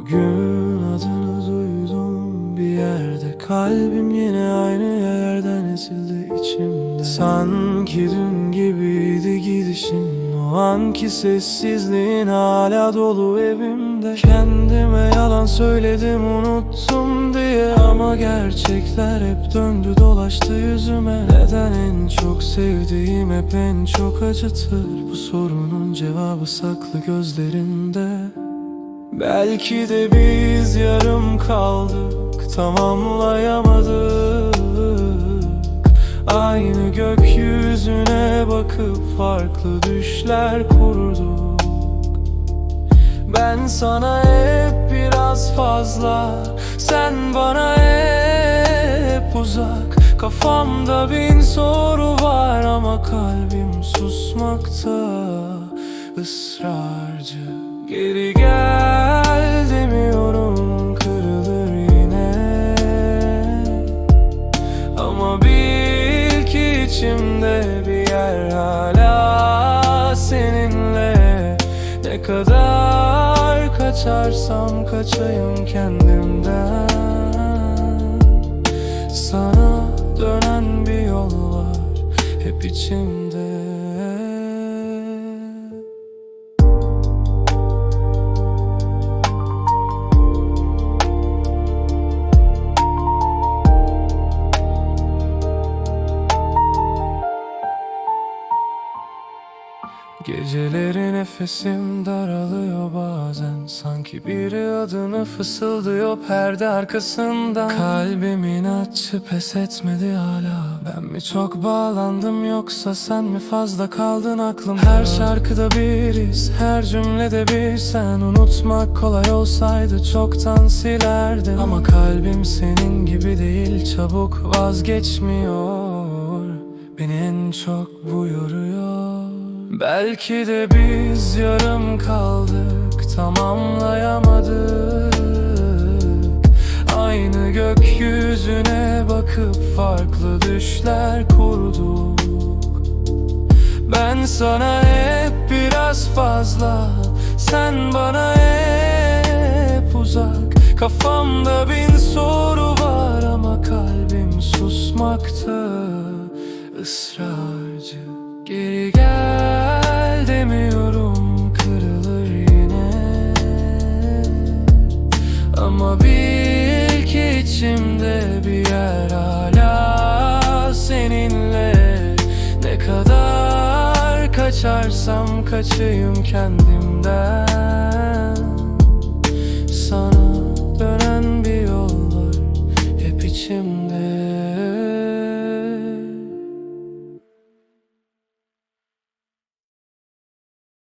Bugün adını duydum bir yerde. Kalbim yine aynı yerden esildi içimde. Sanki dün gibiydi gidişin. O anki sessizliğin hala dolu evimde. Kendime yalan söyledim unuttum diye. Ama gerçekler hep döndü dolaştı yüzüme. Neden en çok sevdiğim hep en çok acıtır? Bu sorunun cevabı saklı gözlerinde. Belki de biz yarım kaldık tamamlayamadık. Aynı gökyüzüne bakıp farklı düşler kurduk. Ben sana hep biraz fazla Sen bana hep uzak. Kafamda bin soru var ama kalbim susmakta ısrarcı. Geri gel Ne kadar kaçarsam kaçayım kendimden. Sana dönen bir yol var hep içimde Geceleri nefesim daralıyor bazen. Sanki biri adını fısıldıyor perde arkasında Kalbim inatçı pes etmedi hala. Ben mi çok bağlandım yoksa sen mi fazla kaldın aklım? Her şarkıda bir iz, her cümlede bir sen. Unutmak kolay olsaydı çoktan silerdim. Ama kalbim senin gibi değil çabuk vazgeçmiyor. Beni en çok bu yoruyor Belki de biz yarım kaldık tamamlayamadık. Aynı gökyüzüne bakıp farklı düşler kurduk. Ben sana hep biraz fazla Sen bana hep uzak. Kafamda bin soru var bil içimde bir yer hala seninle. Ne kadar kaçarsam kaçayım kendimden